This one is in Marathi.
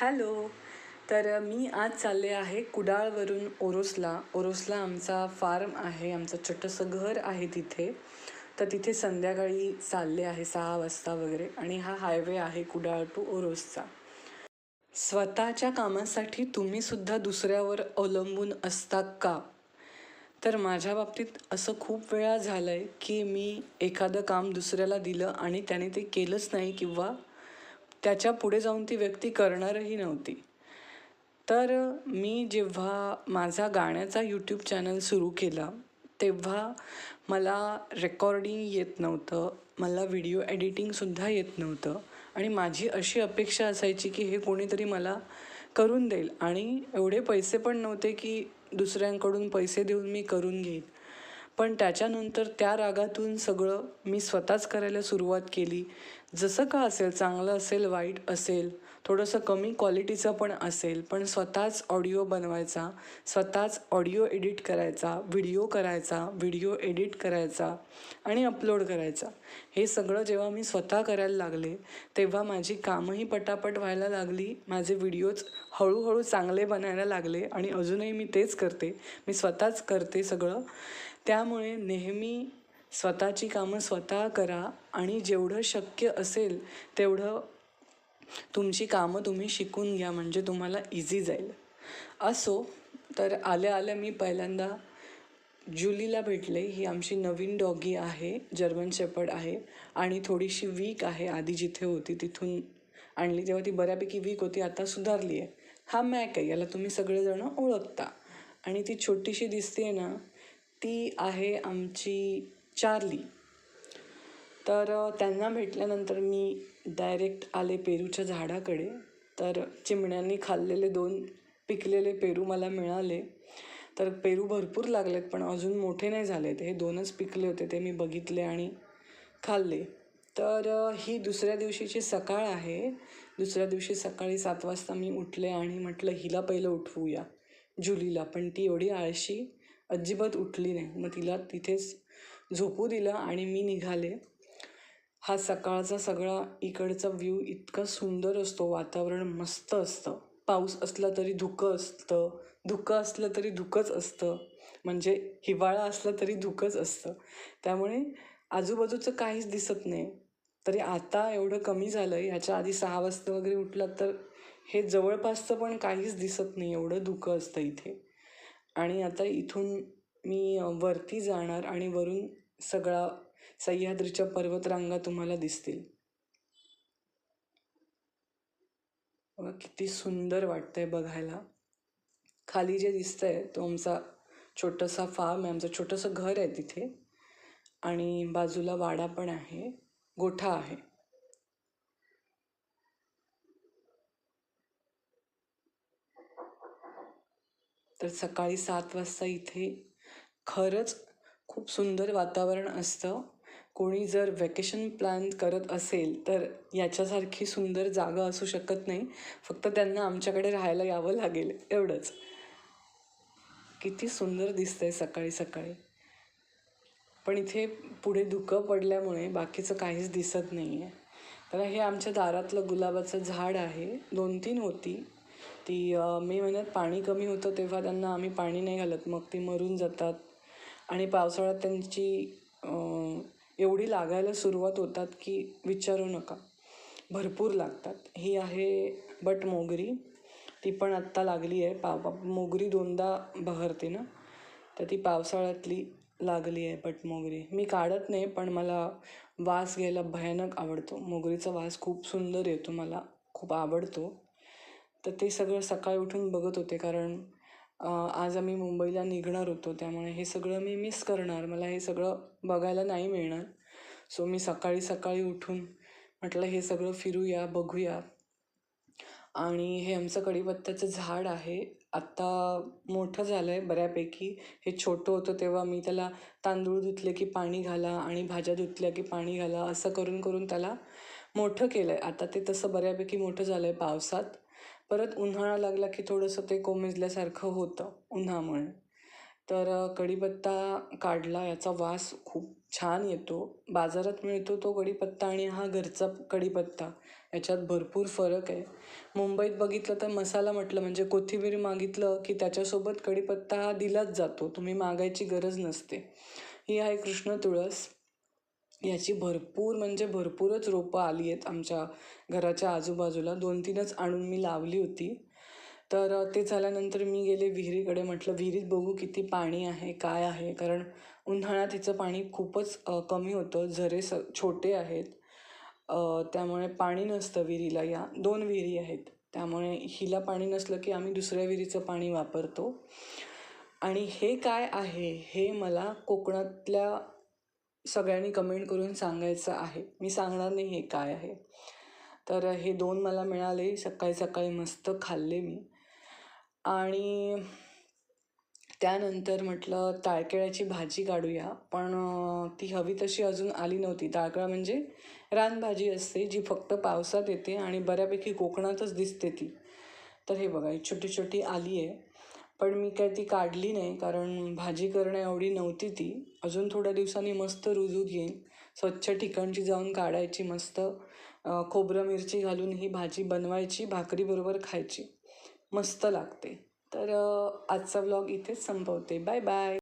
हॅलो. तर मी आज चालले आहे कुडाळवरून ओरोसला. ओरोसला आमचा फार्म आहे आमचं छोटंसं घर आहे तिथे. तर तिथे संध्याकाळी चालले आहे सहा वाजता वगैरे आणि हा हायवे आहे कुडाळ टू ओरोसचा. स्वतःच्या कामासाठी तुम्हीसुद्धा दुसऱ्यावर अवलंबून असता का? तर माझ्या बाबतीत असं खूप वेळा झालं आहे की मी एखादं काम दुसऱ्याला दिलं आणि त्याने ते केलंच नाही किंवा त्याच्या पुढे जाऊन ती व्यक्ती करणारही नव्हती. तर मी जेव्हा माझा गाण्याचा यूट्यूब चॅनल सुरू केला तेव्हा मला रेकॉर्डिंग येत नव्हतं मला व्हिडिओ एडिटिंगसुद्धा येत नव्हतं आणि माझी अशी अपेक्षा असायची की हे कोणीतरी मला करून देईल. आणि एवढे पैसे पण नव्हते की दुसऱ्यांकडून पैसे देऊन मी करून घेईन. पण त्याच्यानंतर त्या रागातून सगळं मी स्वतःच करायला सुरुवात केली. जसं का असेल चांगलं असेल वाईट असेल थोडंसं कमी क्वालिटीचं पण असेल पण स्वतःच ऑडिओ बनवायचा स्वतःच ऑडिओ एडिट करायचा व्हिडिओ करायचा व्हिडिओ एडिट करायचा आणि अपलोड करायचा. हे सगळं जेव्हा मी स्वतः करायला लागले तेव्हा माझी कामंही पटापट व्हायला लागली माझे व्हिडिओज हळूहळू चांगले बनायला लागले आणि अजूनही मी तेच करते. मी स्वतःच करते सगळं. त्यामुळे नेहमी स्वतःची कामं स्वतः करा आणि जेवढं शक्य असेल तेवढं तुमची कामं तुम्ही शिकून घ्या म्हणजे तुम्हाला इझी जाईल. असो तर आल्या आल्या मी पहिल्यांदा जुलीला भेटले. ही आमची नवीन डॉगी आहे जर्मन शेपर्ड आहे आणि थोडीशी वीक आहे. आधी जिथे होती तिथून आणली. तेव्हा ती बऱ्यापैकी वीक होती आता सुधारली आहे हा मॅक आहे याला तुम्ही सगळेजणं ओळखता. आणि ती छोटीशी दिसते ना ती आहे आमची चार्ली. तर त्यांना भेटल्यानंतर मी डायरेक्ट आले पेरूच्या झाडाकडे. तर चिमण्यांनी खाल्लेले दोन पिकलेले पेरू मला मिळाले. तर पेरू भरपूर लागलेत पण अजून मोठे नाही झालेत. हे दोनच पिकले होते ते मी बघितले आणि खाल्ले. तर ही दुसऱ्या दिवशीची सकाळ आहे. दुसऱ्या दिवशी सकाळी सात वाजता मी उठले आणि म्हटलं हिला पहिलं उठवूया जुलीला. पण ती एवढी आळशी अजिबात उठली नाही. मग तिला तिथेच झोपू दिलं आणि मी निघाले. हा सकाळचा सगळा इकडचा व्ह्यू इतका सुंदर असतो. वातावरण मस्त असतं. पाऊस असला तरी धुकं असतं. धुकं असलं तरी धुकंच असतं. म्हणजे हिवाळा असला तरी धुकंच असतं. त्यामुळे आजूबाजूचं काहीच दिसत नाही. तरी आता एवढं कमी झालं आहे ह्याच्या आधी सहा वाजता वगैरे उठलात तर हे जवळपासचं पण काहीच दिसत नाही. एवढं धुकं असतं इथे. आणि आता इथून मी वरती जाणार आणि वरून सगळा सह्याद्रीच्या पर्वतरांगा तुम्हाला दिसतील. बघा किती सुंदर वाटतंय बघायला. खाली जे दिसतंय तो आमचा छोटासा फार्म आहे आमचं छोटंसं घर आहे तिथे. आणि बाजूला वाडा पण आहे गोठा आहे. तर सकाळी सात वाजता इथे खरंच खूप सुंदर वातावरण असतं. कोणी जर व्हॅकेशन प्लॅन करत असेल तर याच्यासारखी सुंदर जागा असू शकत नाही. फक्त त्यांना आमच्याकडे राहायला यावं लागेल एवढंच. किती सुंदर दिसतंय सकाळी सकाळी. पण इथे पुढे धुकं पडल्यामुळे बाकीचं काहीच दिसत नाही आहे तर हे आमच्या दारातलं गुलाबाचं झाड आहे. दोन तीन होती. ती मे महिन्यात पाणी कमी होतं तेव्हा त्यांना आम्ही पाणी नाही घालत. मग ती मरून जातात. आणि पावसाळ्यात त्यांची एवढी लागायला सुरुवात होतात की विचारू नका. भरपूर लागतात. ही आहे बट मोगरी. ती पण आत्ता लागली आहे. पाव मोगरी दोनदा बहरते ना? तर ती पावसाळ्यातली लागली आहे बट मोगरी. मी काढत नाही पण मला वास घ्यायला भयानक आवडतो. मोगरीचा वास खूप सुंदर येतो. मला खूप आवडतो. तर ते सगळं सकाळी उठून बघत होते कारण आज आम्ही मुंबईला निघणार होतो. त्यामुळे हे सगळं मी मिस करणार. मला हे सगळं बघायला नाही मिळणार. सो मी सकाळी सकाळी उठून म्हटलं हे सगळं फिरूया बघूया. आणि हे आमचं कढीपत्त्याचं झाड आहे. आत्ता मोठं झालं आहे बऱ्यापैकी. हे छोटं होतं तेव्हा मी त्याला तांदूळ धुतले की पाणी घाला आणि भाज्या धुतल्या की पाणी घाला असं करून करून त्याला मोठं केलं आहे आता ते तसं बऱ्यापैकी मोठं झालं आहे पावसात. परत उन्हाळा लागला की थोडंसं ते कोमेजल्यासारखं होतं उन्हामुळे. तर कढीपत्ता काढला याचा वास खूप छान येतो. बाजारात मिळतो तो कढीपत्ता आणि हा घरचा कढीपत्ता. याच्यात भरपूर फरक आहे. मुंबईत बघितलं तर मसाला म्हटलं म्हणजे कोथिंबीर मागितलं की त्याच्यासोबत कढीपत्ता हा दिलाच जातो. तुम्ही मागायची गरज नसते. ही आहे कृष्ण तुळस. याची भरपूर म्हणजे भरपूरच रोपं आली आहेत आमच्या घराच्या आजूबाजूला. दोन तीनच आणून मी लावली होती. तर ते झाल्यानंतर मी गेले विहिरीकडे. म्हटलं विहिरीत बघू किती पाणी आहे काय आहे. कारण उन्हाळ्यात हिचं पाणी खूपच कमी होतं. झरे स छोटे आहेत. त्यामुळे पाणी नसतं विहिरीला या. दोन विहिरी आहेत. त्यामुळे हिला पाणी नसलं की आम्ही दुसऱ्या विहिरीचं पाणी वापरतो. आणि हे काय आहे हे मला कोकणातल्या सगळ्यांनी कमेंट करून सांगायचं आहे. मी सांगणार नाही हे काय आहे. तर हे दोन मला मिळाले. सकाळी सकाळी मस्त खाल्ले मी. आणि त्यानंतर म्हटलं ताळकिळ्याची भाजी काढूया. पण ती हवी तशी अजून आली नव्हती. ताळकेळा म्हणजे रानभाजी असते जी फक्त पावसात येते आणि बऱ्यापैकी कोकणातच दिसते ती. तर हे बघा छोटी छोटी आली आहे. पण मी काय ती काढली नाही कारण भाजी करणं एवढी नव्हती ती. अजून थोड्या दिवसांनी मस्त रुजूत येईन स्वच्छ ठिकाणची जाऊन काढायची मस्त खोबरं मिरची घालून ही भाजी बनवायची भाकरीबरोबर खायची. मस्त लागते. तर आजचा व्लॉग इथेच संपवते. Bye bye